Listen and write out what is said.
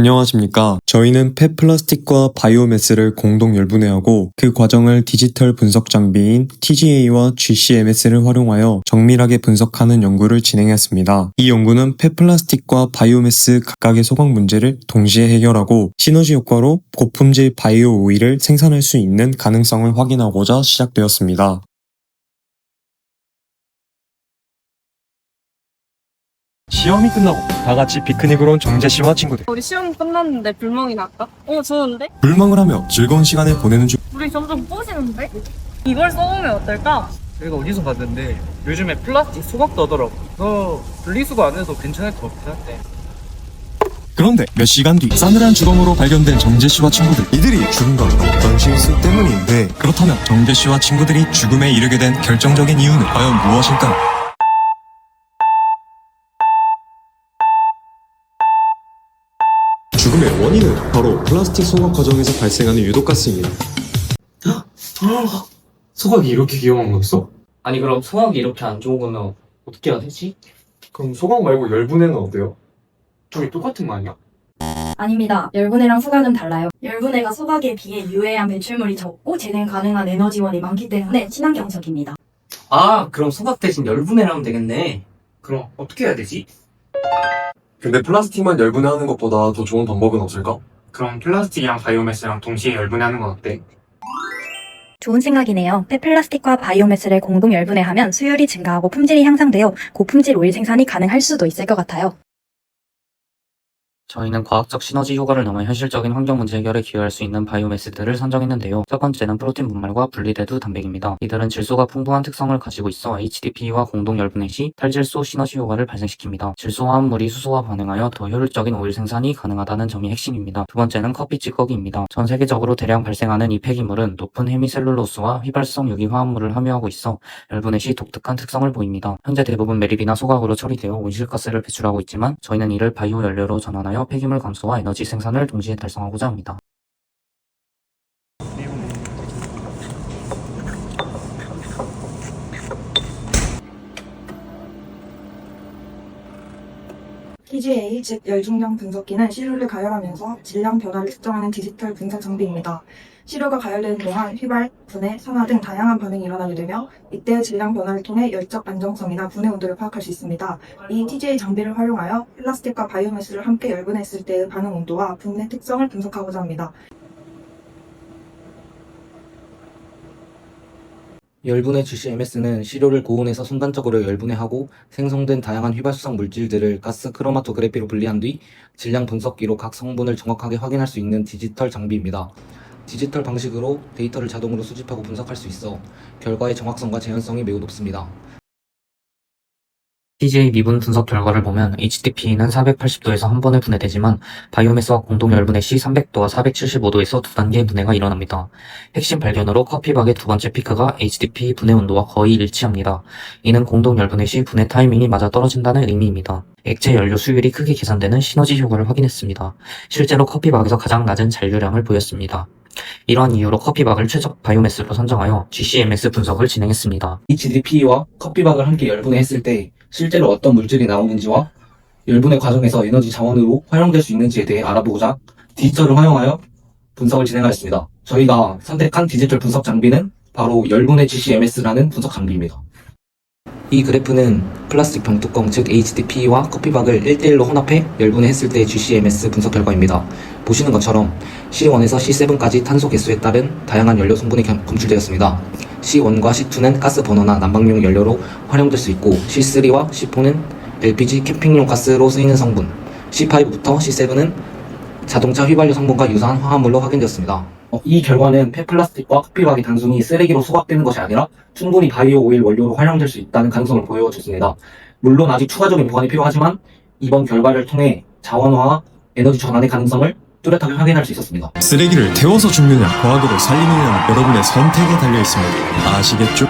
안녕하십니까. 저희는 폐플라스틱과 바이오매스를 공동 열분해하고 그 과정을 디지털 분석 장비인 TGA와 GCMS를 활용하여 정밀하게 분석하는 연구를 진행했습니다. 이 연구는 폐플라스틱과 바이오매스 각각의 소각 문제를 동시에 해결하고 시너지 효과로 고품질 바이오 오일을 생산할 수 있는 가능성을 확인하고자 시작되었습니다. 시험이 끝나고 다 같이 피크닉으로 온 정재 씨와 친구들 우리 시험 끝났는데 불멍이 날까? 어 좋은데? 불망을 하며 즐거운 시간을 보내는 중 우리 점점 꼬시는데? 이걸 써보면 어떨까? 내가 어디서 봤는데 요즘에 플라스틱 소각도 하더라고 너 분리수거 안 해도 괜찮을 것 같긴 한데 그런데 몇 시간 뒤 싸늘한 주검으로 발견된 정재 씨와 친구들 이들이 죽은 건 어떤 실수 때문인데 그렇다면 정재 씨와 친구들이 죽음에 이르게 된 결정적인 이유는 과연 무엇일까? 죽음의 원인은 바로 플라스틱 소각 과정에서 발생하는 유독가스입니다. 소각이 이렇게 위험한 거였어? 아니 그럼 소화기 이렇게 안 좋은 거면 어떻게 해야 되지? 그럼 소각 말고 열분해는 어때요? 둘이 똑같은 거 아니야? 아닙니다. 열분해랑 소각은 달라요. 열분해가 소각에 비해 유해한 배출물이 적고 재생 가능한 에너지원이 많기 때문에 친환경적입니다. 아 그럼 소각 대신 열분해를 하면 되겠네 그럼 어떻게 해야 되지? 근데 플라스틱만 열분해하는 것보다 더 좋은 방법은 없을까? 그럼 플라스틱이랑 바이오매스랑 동시에 열분해하는 건 어때? 좋은 생각이네요. 폐플라스틱과 바이오매스를 공동 열분해하면 수율이 증가하고 품질이 향상되어 고품질 오일 생산이 가능할 수도 있을 것 같아요. 저희는 과학적 시너지 효과를 넘어 현실적인 환경 문제 해결에 기여할 수 있는 바이오매스들을 선정했는데요. 첫 번째는 프로틴 분말과 분리대두 단백입니다. 이들은 질소가 풍부한 특성을 가지고 있어 HDP와 공동 열분해 시 탈질소 시너지 효과를 발생시킵니다. 질소 화합물이 수소와 반응하여 더 효율적인 오일 생산이 가능하다는 점이 핵심입니다. 두 번째는 커피 찌꺼기입니다. 전 세계적으로 대량 발생하는 이 폐기물은 높은 헤미셀룰로스와 휘발성 유기 화합물을 함유하고 있어 열분해 시 독특한 특성을 보입니다. 현재 대부분 매립이나 소각으로 처리되어 온실가스를 배출하고 있지만 저희는 이를 바이오 연료로 전환하여 폐기물 감소와 에너지 생산을 동시에 달성하고자 합니다. TGA, 즉 열중량 분석기는 시료를 가열하면서 질량 변화를 측정하는 디지털 분석 장비입니다. 시료가 가열되는 동안 휘발, 분해, 산화 등 다양한 반응이 일어나게 되며 이때의 질량 변화를 통해 열적 안정성이나 분해 온도를 파악할 수 있습니다. 이 TGA 장비를 활용하여 플라스틱과 바이오매스를 함께 열분했을 때의 반응 온도와 분해 특성을 분석하고자 합니다. 열분해 GCMS는 시료를 고온에서 순간적으로 열분해하고 생성된 다양한 휘발성 물질들을 가스 크로마토그래피로 분리한 뒤 질량 분석기로 각 성분을 정확하게 확인할 수 있는 디지털 장비입니다. 디지털 방식으로 데이터를 자동으로 수집하고 분석할 수 있어 결과의 정확성과 재현성이 매우 높습니다. TGA 미분 분석 결과를 보면 HDP는 480도에서 한 번에 분해되지만 바이오매스와 공동 열분해 시 300도와 475도에서 두 단계의 분해가 일어납니다. 핵심 발견으로 커피박의 두 번째 피크가 HDP 분해 온도와 거의 일치합니다. 이는 공동 열분해 시 분해 타이밍이 맞아 떨어진다는 의미입니다. 액체 연료 수율이 크게 계산되는 시너지 효과를 확인했습니다. 실제로 커피박에서 가장 낮은 잔류량을 보였습니다. 이러한 이유로 커피박을 최적 바이오매스로 선정하여 GCMS 분석을 진행했습니다. HDP와 커피박을 함께 열분해했을 때 실제로 어떤 물질이 나오는지와 열분해 과정에서 에너지 자원으로 활용될 수 있는지에 대해 알아보고자 디지털을 활용하여 분석을 진행하였습니다. 저희가 선택한 디지털 분석 장비는 바로 열분해 GCMS라는 분석 장비입니다. 이 그래프는 플라스틱 병뚜껑 즉 HDP와 커피박을 1대1로 혼합해 열분해했을 때 GCMS 분석 결과입니다. 보시는 것처럼 C1에서 C7까지 탄소 개수에 따른 다양한 연료 성분이 겸- 검출되었습니다. C1과 C2는 가스 버너나 난방용 연료로 활용될 수 있고 C3와 C4는 LPG 캠핑용 가스로 쓰이는 성분, C5부터 C7은 자동차 휘발유 성분과 유사한 화합물로 확인되었습니다. 어, 이 결과는 폐플라스틱과 커피박이 단순히 쓰레기로 소각되는 것이 아니라 충분히 바이오 오일 원료로 활용될 수 있다는 가능성을 보여줬습니다. 물론 아직 추가적인 보완이 필요하지만 이번 결과를 통해 자원화와 에너지 전환의 가능성을 뚜렷하게 확인할 수 있었습니다. 쓰레기를 태워서 죽느냐 과학으로 살리느냐는 여러분의 선택에 달려 있습니다. 아시겠죠?